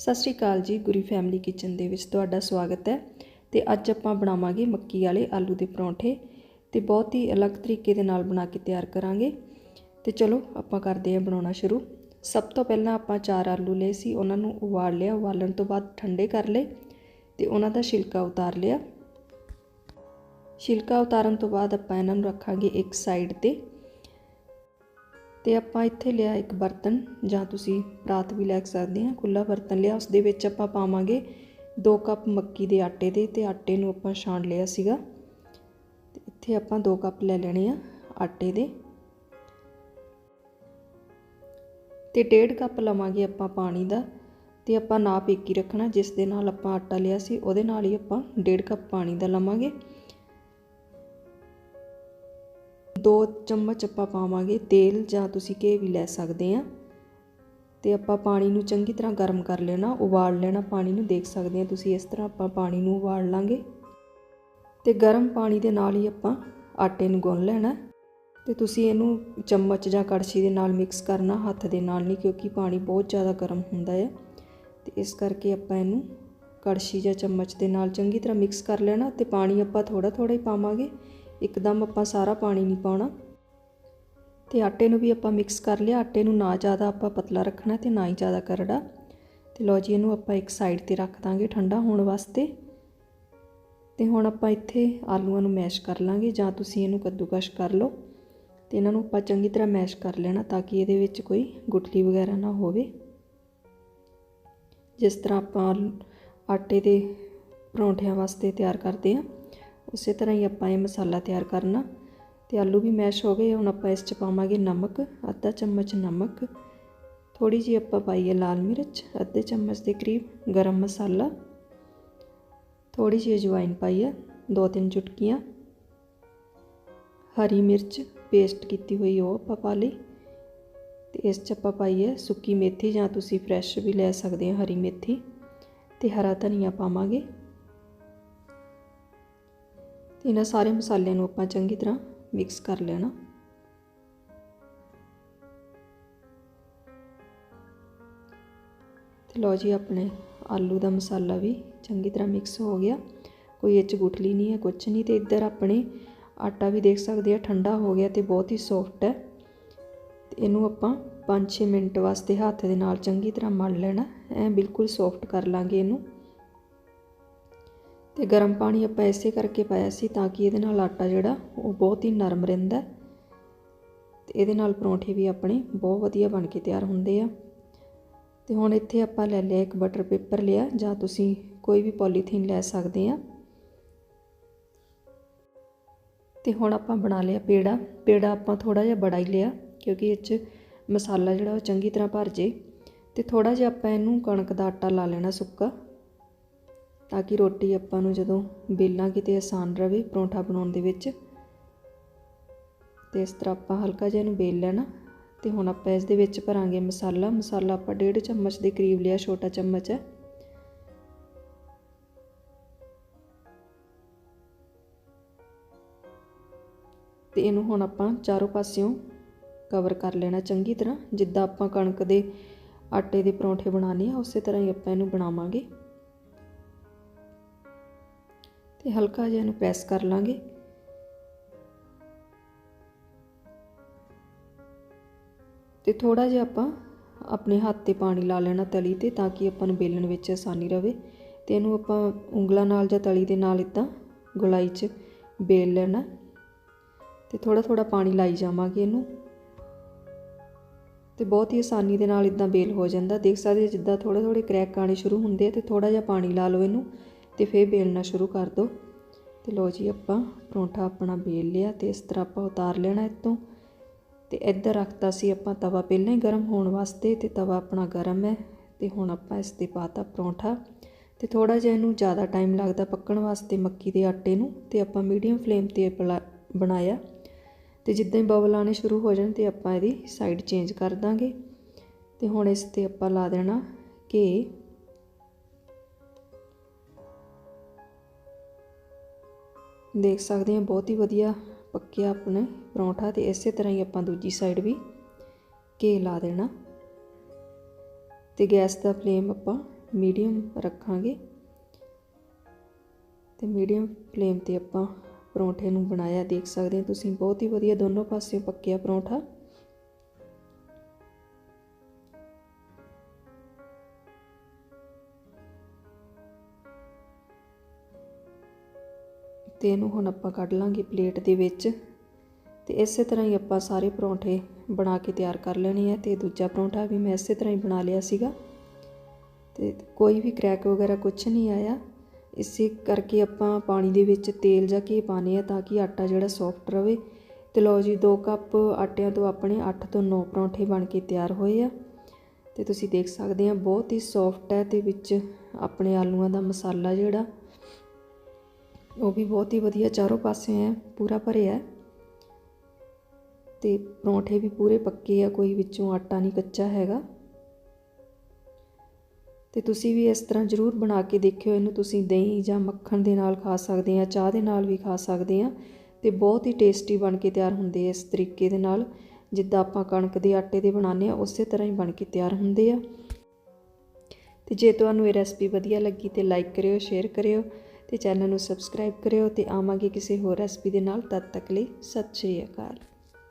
ਸਤਿ ਸ਼੍ਰੀ ਅਕਾਲ ਜੀ, Guri family kitchen ਦੇ ਵਿੱਚ ਤੁਹਾਡਾ ਸਵਾਗਤ ਹੈ ਤੇ ਅੱਜ ਆਪਾਂ ਬਣਾਵਾਂਗੇ ਮੱਕੀ ਵਾਲੇ ਆਲੂ ਦੇ ਪਰੌਂਠੇ ਤੇ ਬਹੁਤ ਹੀ ਅਲੱਗ ਤਰੀਕੇ ਦੇ ਨਾਲ ਬਣਾ ਕੇ ਤਿਆਰ ਕਰਾਂਗੇ। ਤੇ ਚਲੋ ਆਪਾਂ ਕਰਦੇ ਹਾਂ ਬਣਾਉਣਾ ਸ਼ੁਰੂ। ਸਭ ਤੋਂ ਪਹਿਲਾਂ ਆਪਾਂ ਚਾਰ ਆਲੂ ਲਏ ਸੀ, ਉਹਨਾਂ ਨੂੰ ਉਬਾਲ ਲਿਆ, ਉਬਾਲਣ ਤੋਂ ਬਾਅਦ ਠੰਡੇ ਕਰ ਲਏ ਤੇ ਉਹਨਾਂ ਦਾ ਛਿਲਕਾ ਉਤਾਰ ਲਿਆ। ਛਿਲਕਾ ਉਤਾਰਨ ਤੋਂ ਬਾਅਦ ਆਪਾਂ ਇਹਨਾਂ ਨੂੰ ਰੱਖਾਂਗੇ ਇੱਕ ਸਾਈਡ ਤੇ। ਤੇ ਆਪਾਂ ਇੱਥੇ ਲਿਆ ਇੱਕ ਬਰਤਨ, ਜਾਂ ਤੁਸੀਂ ਪਰਾਤ ਵੀ ਲੈ ਸਕਦੇ ਆ ਖੁੱਲਾ ਬਰਤਨ ਲਿਆ। ਉਸ ਦੇ ਵਿੱਚ ਆਪਾਂ ਪਾਵਾਂਗੇ 2 ਕੱਪ ਮੱਕੀ ਦੇ ਆਟੇ ਦੇ, ਤੇ ਆਟੇ ਨੂੰ ਆਪਾਂ ਛਾਣ ਲਿਆ ਸੀਗਾ। ਤੇ ਇੱਥੇ ਆਪਾਂ 2 ਕੱਪ ਲੈ ਲੈਣੇ ਆ ਆਟੇ ਦੇ। ਤੇ 1.5 ਕੱਪ ਲਵਾਂਗੇ ਆਪਾਂ ਪਾਣੀ ਦਾ, ਤੇ ਆਪਾਂ ਨਾਪ ਇੱਕ ਹੀ ਰੱਖਣਾ। ਜਿਸ ਦੇ ਨਾਲ ਆਪਾਂ ਆਟਾ ਲਿਆ ਸੀ, ਉਹਦੇ ਨਾਲ ਹੀ ਆਪਾਂ 1.5 ਕੱਪ ਪਾਣੀ ਦਾ ਲਵਾਂਗੇ। ਦੋ ਚਮਚ ਆਪਾਂ ਪਾਵਾਂਗੇ ਤੇਲ ਜਾਂ ਤੁਸੀਂ ਘੇ ਵੀ ਲੈ ਸਕਦੇ ਆ। ਤੇ ਆਪਾਂ ਪਾਣੀ ਨੂੰ ਚੰਗੀ ਤਰ੍ਹਾਂ ਗਰਮ ਕਰ ਲੈਣਾ, ਉਬਾਲ ਲੈਣਾ, ਪਾਣੀ ਨੂੰ ਦੇਖ ਸਕਦੇ ਆ ਤੁਸੀਂ ਇਸ ਤਰ੍ਹਾਂ ਆਪਾਂ ਪਾਣੀ ਨੂੰ ਉਬਾਲ ਲਾਂਗੇ। ਤੇ ਗਰਮ ਪਾਣੀ ਦੇ ਨਾਲ ਹੀ ਆਪਾਂ ਆਟੇ ਨੂੰ ਗੁੰਨ ਲੈਣਾ। ਤੇ ਤੁਸੀਂ ਇਹਨੂੰ ਚਮਚ ਜਾਂ ਕੜਛੀ ਦੇ ਨਾਲ ਮਿਕਸ ਕਰਨਾ, ਹੱਥ ਦੇ ਨਾਲ ਨਹੀਂ ਕਿਉਂਕਿ ਪਾਣੀ ਬਹੁਤ ਜ਼ਿਆਦਾ ਗਰਮ ਹੁੰਦਾ ਹੈ ਤੇ ਇਸ ਕਰਕੇ ਆਪਾਂ ਇਹਨੂੰ ਕੜਛੀ ਜਾਂ ਚਮਚ ਦੇ ਨਾਲ ਚੰਗੀ ਤਰ੍ਹਾਂ ਮਿਕਸ ਕਰ ਲੈਣਾ ਤੇ ਪਾਣੀ ਆਪਾਂ ਥੋੜਾ ਥੋੜਾ ਹੀ ਪਾਵਾਂਗੇ। ਇੱਕਦਮ ਆਪਾਂ ਸਾਰਾ ਪਾਣੀ ਨਹੀਂ ਪਾਉਣਾ। ਤੇ ਆਟੇ ਨੂੰ ਵੀ ਆਪਾਂ ਮਿਕਸ ਕਰ ਲਿਆ। ਆਟੇ ਨੂੰ ਨਾ ਜ਼ਿਆਦਾ ਆਪਾਂ ਪਤਲਾ ਰੱਖਣਾ ਤੇ ਨਾ ਹੀ ਜ਼ਿਆਦਾ ਕਰੜਾ। ਤੇ ਲੋ ਜੀ, ਇਹਨੂੰ ਆਪਾਂ ਇੱਕ ਸਾਈਡ ਤੇ ਰੱਖ ਦਾਂਗੇ ਠੰਡਾ ਹੋਣ ਵਾਸਤੇ। ਤੇ ਹੁਣ ਆਪਾਂ ਇੱਥੇ ਆਲੂਆਂ ਨੂੰ ਮੈਸ਼ ਕਰ ਲਾਂਗੇ ਜਾਂ ਤੁਸੀਂ ਇਹਨੂੰ ਕੱਦੂਕਸ਼ ਕਰ ਲਓ। ਤੇ ਇਹਨਾਂ ਨੂੰ ਆਪਾਂ ਚੰਗੀ ਤਰ੍ਹਾਂ ਮੈਸ਼ ਕਰ ਲੈਣਾ ਤਾਂ ਕਿ ਇਹਦੇ ਵਿੱਚ ਕੋਈ ਗੁਟਲੀ ਵਗੈਰਾ ਨਾ ਹੋਵੇ। ਜਿਸ ਤਰ੍ਹਾਂ ਆਪਾਂ ਆਟੇ ਦੇ ਪਰੌਂਠਿਆਂ ਵਾਸਤੇ ਤਿਆਰ ਕਰਦੇ ਹਾਂ। ਉਸੇ ਤਰ੍ਹਾਂ ਹੀ ਆਪਾਂ ਇਹ ਮਸਾਲਾ ਤਿਆਰ ਕਰਨਾ ਤੇ ਆਲੂ ਵੀ ਮੈਸ਼ ਹੋ ਗਏ, ਹੁਣ ਆਪਾਂ ਇਸ ਚ ਪਾਵਾਂਗੇ ਨਮਕ, ਅੱਧਾ ਚਮਚ ਨਮਕ ਥੋੜੀ ਜਿਹੀ ਆਪਾਂ ਪਾਈਏ ਲਾਲ ਮਿਰਚ, ਅੱਧੇ ਚਮਚ ਦੇ ਕਰੀਬ ਗਰਮ ਮਸਾਲਾ ਥੋੜੀ ਜਿਹੀ ਅਜਵਾਇਨ ਪਾਈਏ ਦੋ ਤਿੰਨ ਚੁਟਕੀਆਂ। ਹਰੀ ਮਿਰਚ ਪੇਸਟ ਕੀਤੀ ਹੋਈ ਉਹ ਆਪਾਂ ਪਾ ਲਈ ਤੇ ਇਸ ਚ ਆਪਾਂ ਪਾਈਏ ਸੁੱਕੀ ਮੇਥੀ ਜਾਂ ਤੁਸੀਂ ਫਰੈਸ਼ ਵੀ ਲੈ ਸਕਦੇ ਹੋ ਹਰੀ ਮੇਥੀ ਤੇ ਹਰਾ ਧਨੀਆ ਪਾਵਾਂਗੇ। ਤੇ ਇਹਨਾਂ ਸਾਰੇ ਮਸਾਲਿਆਂ ਨੂੰ ਆਪਾਂ ਚੰਗੀ ਤਰ੍ਹਾਂ ਮਿਕਸ ਕਰ ਲੈਣਾ। ਤੇ ਲਓ ਜੀ, ਆਪਣੇ ਆਲੂ ਦਾ ਮਸਾਲਾ ਵੀ ਚੰਗੀ ਤਰ੍ਹਾਂ ਮਿਕਸ ਹੋ ਗਿਆ। ਕੋਈ ਇਹ 'ਚ ਗੁਠਲੀ ਨਹੀਂ ਹੈ ਕੁਝ ਨਹੀਂ। ਤੇ ਇੱਧਰ ਆਪਣੇ ਆਟਾ ਵੀ ਦੇਖ ਸਕਦੇ ਆ, ਠੰਡਾ ਹੋ ਗਿਆ ਤੇ ਬਹੁਤ ਹੀ ਸੌਫਟ ਹੈ। ਤੇ ਇਹਨੂੰ ਆਪਾਂ 5-6 ਮਿੰਟ ਵਾਸਤੇ ਹੱਥ ਦੇ ਨਾਲ ਚੰਗੀ ਤਰ੍ਹਾਂ ਮਲ ਲੈਣਾ। ਐ ਬਿਲਕੁਲ ਸੌਫਟ ਕਰ ਲਾਂਗੇ ਇਹਨੂੰ। ਤੇ ਗਰਮ ਪਾਣੀ ਆਪਾਂ ਐਸੇ ਕਰਕੇ ਪਾਇਆ ਸੀ ਤਾਂ ਕਿ ਇਹਦੇ ਨਾਲ ਆਟਾ ਜਿਹੜਾ, ਉਹ ਬਹੁਤ ਹੀ ਨਰਮ ਰਹਿੰਦਾ ਤੇ ਇਹਦੇ ਨਾਲ ਪਰੌਂਠੇ ਵੀ ਆਪਣੇ ਬਹੁਤ ਵਧੀਆ ਬਣ ਕੇ ਤਿਆਰ ਹੁੰਦੇ ਆ। ਤੇ ਹੁਣ ਇੱਥੇ ਆਪਾਂ ਲੈ ਲਿਆ ਇੱਕ ਬਟਰ ਪੇਪਰ ਲਿਆ, ਜਾਂ ਤੁਸੀਂ ਕੋਈ ਵੀ ਪੋਲੀਥੀਨ ਲੈ ਸਕਦੇ ਆ। ਤੇ ਹੁਣ ਆਪਾਂ ਬਣਾ ਲਿਆ ਪੇੜਾ। ਪੇੜਾ ਆਪਾਂ ਥੋੜਾ ਜਿਹਾ ਬੜਾ ਹੀ ਲਿਆ, ਕਿਉਂਕਿ ਇਹ 'ਚ ਮਸਾਲਾ ਜਿਹੜਾ, ਉਹ ਚੰਗੀ ਤਰ੍ਹਾਂ ਭਰ ਜੇ। ਤੇ ਥੋੜਾ ਜਿਹਾ ਆਪਾਂ ਇਹਨੂੰ ਕਣਕ ਦਾ ਆਟਾ ਲਾ ਲੈਣਾ ਸੁੱਕਾ। ਤਾਂ ਕਿ ਰੋਟੀ ਆਪਾਂ ਨੂੰ ਜਦੋਂ ਬੇਲਾਂਗੇ ਤੇ ਆਸਾਨ ਰਵੇ ਪਰੌਂਠਾ ਬਣਾਉਣ ਦੇ ਵਿੱਚ। ਤੇ ਇਸ ਤਰ੍ਹਾਂ ਆਪਾਂ ਹਲਕਾ ਜਿਹਾ ਇਹਨੂੰ ਬੇਲ ਲੈਣਾ ਤੇ ਹੁਣ ਆਪਾਂ ਇਸ ਦੇ ਵਿੱਚ ਭਰਾਂਗੇ ਮਸਾਲਾ। ਮਸਾਲਾ ਆਪਾਂ ਡੇਢ ਚਮਚ ਦੇ ਕਰੀਬ ਲਿਆ, ਛੋਟਾ ਚਮਚ ਹੈ। ਤੇ ਇਹਨੂੰ ਹੁਣ ਆਪਾਂ ਚਾਰੋਂ ਪਾਸਿਓਂ ਕਵਰ ਕਰ ਲੈਣਾ ਚੰਗੀ ਤਰ੍ਹਾਂ। ਜਿੱਦਾਂ ਆਪਾਂ ਕਣਕ ਦੇ ਆਟੇ ਦੇ ਪਰੌਂਠੇ ਬਣਾਉਂਦੇ ਆ, ਉਸੇ ਤਰ੍ਹਾਂ ਹੀ ਆਪਾਂ ਇਹਨੂੰ ਬਣਾਵਾਂਗੇ। ਤੇ ਹਲਕਾ ਜਿਹਾ ਇਹਨੂੰ ਪ੍ਰੈਸ ਕਰ ਲਾਂਗੇ। ਤੇ ਥੋੜਾ ਜਿਹਾ ਆਪਾਂ ਆਪਣੇ ਹੱਥ ਤੇ ਪਾਣੀ ਲਾ ਲੈਣਾ ਤਲੀ ਤੇ ਤਾਂ ਕਿ ਆਪਾਂ ਨੂੰ ਬੇਲਣ ਵਿੱਚ ਆਸਾਨੀ ਰਵੇ। ਤੇ ਇਹਨੂੰ ਆਪਾਂ ਉਂਗਲਾਂ ਨਾਲ ਜਾਂ ਤਲੀ ਦੇ ਨਾਲ ਇਦਾਂ ਗੁਲਾਈ 'ਚ ਬੇਲ ਲੈਣਾ। ਤੇ ਥੋੜਾ ਥੋੜਾ ਪਾਣੀ ਲਾਈ ਜਾਵਾਂਗੇ ਇਹਨੂੰ। ਤੇ ਬਹੁਤ ਹੀ ਆਸਾਨੀ ਦੇ ਨਾਲ ਇਦਾਂ ਬੇਲ ਹੋ ਜਾਂਦਾ। ਦੇਖ ਸਕਦੇ ਜਿੱਦਾਂ ਥੋੜੇ ਥੋੜੇ ਕਰੈਕ ਆਣੇ ਸ਼ੁਰੂ ਹੁੰਦੇ ਆ ਤੇ ਥੋੜਾ ਜਿਹਾ ਪਾਣੀ ਲਾ ਲਓ ਇਹਨੂੰ। ਤੇ ਫਿਰ ਬੇਲਣਾ ਸ਼ੁਰੂ ਕਰ ਦਿਓ ਤੇ ਲੋ ਜੀ ਆਪਾਂ ਪਰੌਂਠਾ ਆਪਣਾ ਬੇਲ ਲਿਆ ਤੇ ਇਸ ਤਰ੍ਹਾਂ ਆਪਾਂ ਉਤਾਰ ਲੈਣਾ ਇਤੋਂ ਤੇ ਇੱਧਰ ਰੱਖਤਾ ਸੀ ਆਪਾਂ ਤਵਾ ਪਹਿਲਾਂ ਹੀ ਗਰਮ ਹੋਣ ਵਾਸਤੇ ਤੇ ਤਵਾ ਆਪਣਾ ਗਰਮ ਹੈ ਤੇ ਹੁਣ ਆਪਾਂ ਇਸ ਤੇ ਪਾਤਾ ਪਰੌਂਠਾ। ਤੇ ਥੋੜਾ ਜਿਹਾ ਇਹਨੂੰ ਜ਼ਿਆਦਾ ਟਾਈਮ ਲੱਗਦਾ ਪੱਕਣ ਵਾਸਤੇ ਮੱਕੀ ਦੇ ਆਟੇ ਨੂੰ ਤੇ ਆਪਾਂ ਮੀਡੀਅਮ ਫਲੇਮ ਤੇ ਬਣਾਇਆ। ਤੇ ਜਿੱਦਾਂ ਹੀ ਬਬਲ ਆਣੇ ਸ਼ੁਰੂ ਹੋ ਜਾਣ ਤੇ ਆਪਾਂ ਇਹਦੀ ਸਾਈਡ ਚੇਂਜ ਕਰ ਦਾਂਗੇ। ਤੇ ਹੁਣ ਇਸ ਤੇ ਆਪਾਂ ਲਾ ਦੇਣਾ ਕਿ ਦੇਖ ਸਕਦੇ ਹਾਂ, ਬਹੁਤ ਹੀ ਵਧੀਆ ਪੱਕਿਆ ਆਪਣੇ ਪਰੌਂਠਾ ਤੇ ਇਸੇ ਤਰ੍ਹਾਂ ਹੀ ਆਪਾਂ ਦੂਜੀ ਸਾਈਡ ਵੀ ਘੇ ਲਾ ਦੇਣਾ। ਤੇ ਗੈਸ ਦਾ ਫਲੇਮ ਆਪਾਂ ਮੀਡੀਅਮ ਰੱਖਾਂਗੇ। ਤੇ ਮੀਡੀਅਮ ਫਲੇਮ ਤੇ ਆਪਾਂ ਪਰੌਂਠੇ ਨੂੰ ਬਣਾਇਆ, ਦੇਖ ਸਕਦੇ ਹੋ ਤੁਸੀਂ, ਬਹੁਤ ਹੀ ਵਧੀਆ ਦੋਨੋਂ ਪਾਸਿਓਂ ਪੱਕਿਆ ਪਰੌਂਠਾ। ਤੇ ਇਹਨੂੰ ਹੁਣ ਆਪਾਂ ਕੱਢ ਲਾਂਗੇ ਪਲੇਟ ਦੇ ਵਿੱਚ। ਤੇ ਇਸੇ ਤਰ੍ਹਾਂ ਹੀ ਆਪਾਂ ਸਾਰੇ ਪਰੌਂਠੇ ਬਣਾ ਕੇ ਤਿਆਰ ਕਰ ਲੈਣੇ ਆ ਤੇ ਦੂਜਾ ਪਰੌਂਠਾ ਵੀ ਮੈਂ ਇਸੇ ਤਰ੍ਹਾਂ ਹੀ ਬਣਾ ਲਿਆ ਸੀਗਾ। ਤੇ ਕੋਈ ਵੀ ਕ੍ਰੈਕ ਵਗੈਰਾ ਕੁਝ ਨਹੀਂ ਆਇਆ। ਇਸੇ ਕਰਕੇ ਆਪਾਂ ਪਾਣੀ ਦੇ ਵਿੱਚ ਤੇਲ ਜਾਂ ਘੀ ਪਾਣੇ ਆ ਤਾਂ ਕਿ ਆਟਾ ਜਿਹੜਾ ਸੌਫਟ ਰਵੇ। ਤੇ ਲਓ ਜੀ 2 ਕੱਪ ਆਟਿਆਂ ਤੋਂ ਆਪਣੇ 8 ਤੋਂ 9 ਪਰੌਂਠੇ ਬਣ ਕੇ ਤਿਆਰ ਹੋਏ ਆ। ਤੇ ਤੁਸੀਂ ਦੇਖ ਸਕਦੇ ਆ, ਬਹੁਤ ਹੀ ਸੌਫਟ ਹੈ ਤੇ ਵਿੱਚ ਆਪਣੇ ਆਲੂਆਂ ਦਾ ਮਸਾਲਾ ਜਿਹੜਾ ਉਹ ਵੀ ਬਹੁਤ ਹੀ ਵਧੀਆ ਚਾਰੋਂ ਪਾਸੇ ਹੈ ਪੂਰਾ ਭਰਿਆ ਹੈ। ਤੇ ਪਰੌਂਠੇ ਵੀ ਪੂਰੇ ਪੱਕੇ ਆ, ਕੋਈ ਵਿੱਚੋਂ ਆਟਾ ਨਹੀਂ ਕੱਚਾ ਹੈਗਾ। ਤੇ ਤੁਸੀਂ ਵੀ ਇਸ ਤਰ੍ਹਾਂ ਜ਼ਰੂਰ ਬਣਾ ਕੇ ਦੇਖਿਓ, ਇਹਨੂੰ ਤੁਸੀਂ ਦਹੀਂ ਜਾਂ ਮੱਖਣ ਦੇ ਨਾਲ ਖਾ ਸਕਦੇ ਆ, ਚਾਹ ਦੇ ਨਾਲ ਵੀ ਖਾ ਸਕਦੇ ਆ। ਤੇ ਬਹੁਤ ਹੀ ਟੇਸਟੀ ਬਣ ਕੇ ਤਿਆਰ ਹੁੰਦੇ ਆ, ਇਸ ਤਰੀਕੇ ਦੇ ਨਾਲ। ਜਿੱਦਾਂ ਆਪਾਂ ਕਣਕ ਦੇ ਆਟੇ ਦੇ ਬਣਾਉਂਦੇ ਆ, ਉਸੇ ਤਰ੍ਹਾਂ ਹੀ ਬਣ ਕੇ ਤਿਆਰ ਹੁੰਦੇ ਆ। ਤੇ ਜੇ ਤੁਹਾਨੂੰ ਇਹ ਰੈਸਪੀ ਵਧੀਆ ਲੱਗੀ ਤੇ ਲਾਈਕ ਕਰਿਓ ਸ਼ੇਅਰ ਕਰਿਓ। ਤੇ ਚੈਨਲ ਨੂੰ ਸਬਸਕ੍ਰਾਈਬ ਕਰਿਓ ਤੇ ਆਵਾਂਗੇ ਕਿਸੇ ਹੋਰ ਰੈਸਪੀ ਦੇ ਨਾਲ, ਤਦ ਤੱਕ ਲਈ ਸਤਿ ਸ਼੍ਰੀ ਅਕਾਲ।